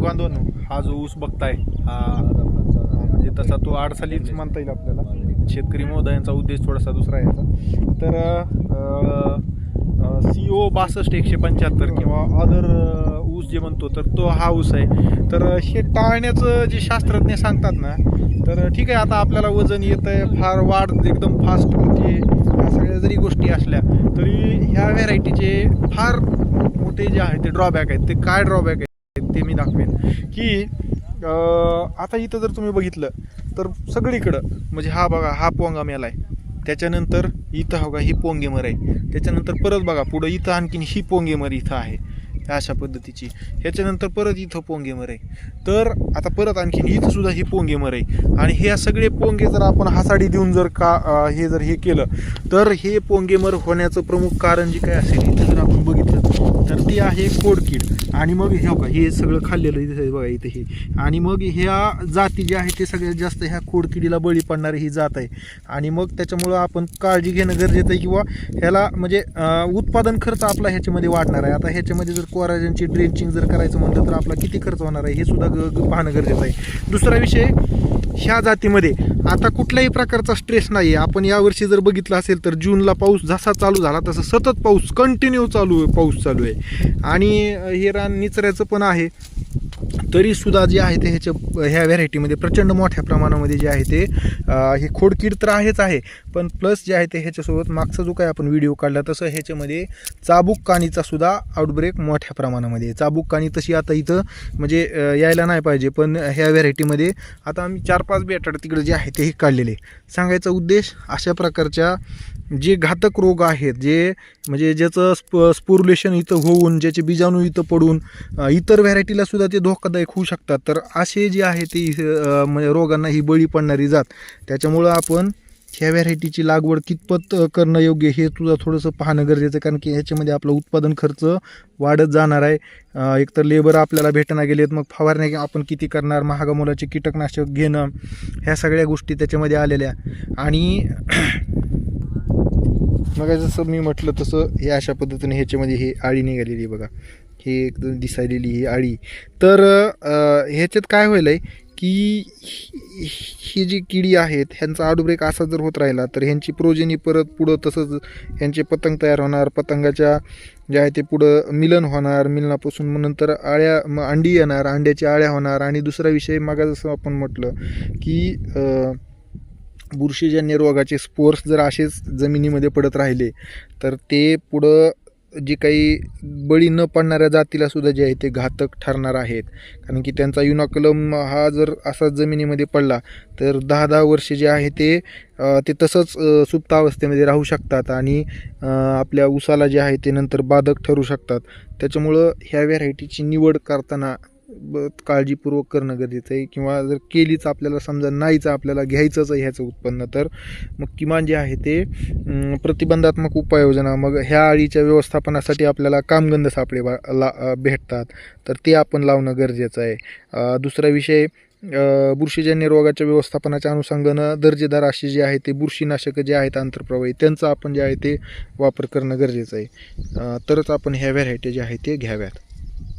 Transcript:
बांधवांनो हा जो ऊस बघताय हा म्हणजे तसा तो आडसालीच म्हणता येईल आपल्याला. शेतकरी महोदयांचा उद्देश थोडासा दुसरा आहे याचा. तर सी ओ बासष्ट एकशे पंच्याहत्तर किंवा अदर ऊस जे म्हणतो तर तो हा ऊस आहे. तर हे टाळण्याचं जे शास्त्रज्ञ सांगतात ना तर ठीक आहे आता आपल्याला वजन येतं आहे फार वाढ एकदम फास्ट होते म्हणजे ह्या सगळ्या जरी गोष्टी असल्या तरी ह्या व्हेरायटीचे फार मोठे जे आहे ते ड्रॉबॅक आहेत. ते काय ड्रॉबॅक आहेत? ते मी दाखवेन. की आता इथं जर तुम्ही बघितलं तर सगळीकडं म्हणजे हा बघा हा पोंगा मेला आहे त्याच्यानंतर इथं बघा ही पोंगेमर आहे. त्याच्यानंतर परत बघा पुढं इथं आणखीन ही पोंगेमर इथं आहे. अशा पद्धतीची. ह्याच्यानंतर परत इथं पोंगेमर आहे तर आता परत आणखीन इथं सुद्धा ही पोंगेमर आहे आणि हे सगळे पोंगे जर आपण हासाडी देऊन जर का हे जर हे केलं तर हे पोंगेमर होण्याचं प्रमुख कारण जे काय असेल इथं जर आपण बघितलं तर ते आहे कोडकीड आणि मग हे बघा हे सगळं खाल्लेलं इथे आहे बघा इथे हे. आणि मग ह्या जाती ज्या आहेत ते सगळ्यात जास्त ह्या कोडकिडीला बळी पडणारी ही जात आहे. आणि मग त्याच्यामुळं आपण काळजी घेणं गरजेचं आहे किंवा ह्याला म्हणजे उत्पादन खर्च आपला ह्याच्यामध्ये वाढणार आहे. आता ह्याच्यामध्ये जर कोराजनची ड्रेंचिंग जर करायचं म्हटलं तर आपला किती खर्च होणार आहे हे सुद्धा ग पाहणं गरजेचं आहे. दुसरा विषय ह्या जातीमध्ये आता कुठल्याही प्रकारचा स्ट्रेस नाही आहे आपण यावर्षी जर बघितलं असेल तर जूनला पाऊस जसा चालू झाला तसं सतत पाऊस कंटिन्यू चालू आहे पाऊस चालू आहे. आणि हे रान निचऱ्याचं पण आहे. तरीसुद्धा जे आहे ते ह्याच्या ह्या व्हरायटीमध्ये प्रचंड मोठ्या प्रमाणामध्ये जे आहे ते हे खोडकीड तर आहेच आहे. पण प्लस जे आहे ते ह्याच्यासोबत मागचा जो काय आपण व्हिडिओ काढला तसं ह्याच्यामध्ये चाबूक कानीचा सुद्धा आउटब्रेक मोठ्या प्रमाणामध्ये चाबूक कानी तशी आता इथं म्हणजे यायला नाही पाहिजे. पण ह्या व्हरायटीमध्ये आता आम्ही चार पाच बेटाड तिकडे जे आहे तेही काढलेले. सांगायचा उद्देश अशा प्रकारच्या जे घातक रोग आहेत जे म्हणजे ज्याचं स्प स्पोरुलेशन इथं होऊन ज्याचे बीजाणू इथं पडून इतर व्हॅरायटीला सुद्धा ते धोकादायक होऊ शकतात. तर असे जे आहे ते म्हणजे रोगांना ही बळी पडणारी जात. त्याच्यामुळं आपण ह्या व्हॅरायटीची लागवड कितपत करणं योग्य हे तुझं थोडंसं पाहणं गरजेचं आहे. कारण की ह्याच्यामध्ये आपलं उत्पादन खर्च वाढत जाणार आहे. एकतर लेबर आपल्याला भेटना गेलेत मग फवारण्या आपण किती करणार महागामोलाचे कीटकनाशक घेणं ह्या सगळ्या गोष्टी त्याच्यामध्ये आलेल्या. आणि मग जसं मी म्हटलं तसं हे अशा पद्धतीने ह्याच्यामध्ये हे आळी निघालेली आहे बघा. हे एकदम दिसायलेली ही आळी. तर ह्याच्यात काय होईल आहे की ही जी किडी आहेत ह्यांचा आउटब्रेक असा जर होत राहिला तर ह्यांची प्रोजेनी परत पुढं तसंच ह्यांचे पतंग तयार होणार पतंगाच्या जे आहे ते पुढं मिलन होणार मिलनापासून मग नंतर आळ्या मग अंडी येणार अंड्याच्या आळ्या होणार आणि दुसरा विषय मग जसं आपण म्हटलं की बुरशीजन्य रोगाचे स्पोर्स जर असेच जमिनीमध्ये पडत राहिले तर ते पुढं जे काही बळी न पडणाऱ्या जातीला सुद्धा जे आहे ते घातक ठरणार आहेत. कारण की त्यांचा युनाकलम हा जर असाच जमिनीमध्ये पडला तर दहा दहा वर्षे जे आहे ते ते तसंच सुप्तावस्थेमध्ये राहू शकतात आणि आपल्या उसाला जे आहे ते नंतर बाधक ठरू शकतात. त्याच्यामुळं ह्या व्हेरायटीची निवड करताना काळजीपूर्वक करणं गरजेचं आहे. किंवा जर केलीच आपल्याला समजा नाहीच आपल्याला घ्यायचंच आहे ह्याचं उत्पन्न तर मग किमान जे आहे ते प्रतिबंधात्मक उपाययोजना मग ह्या आळीच्या व्यवस्थापनासाठी आपल्याला कामगंध सापळे बा ला भेटतात. तर ते आपण लावणं गरजेचं आहे. दुसरा विषय बुरशीजन्य रोगाच्या व्यवस्थापनाच्या अनुषंगानं दर्जेदार अशी जे आहे ते बुरशीनाशकं जे आहेत आंतरप्रवाही त्यांचा आपण जे आहे ते वापर करणं गरजेचं आहे. तरच आपण ह्या व्हॅरायटी जे आहे ते घ्याव्यात.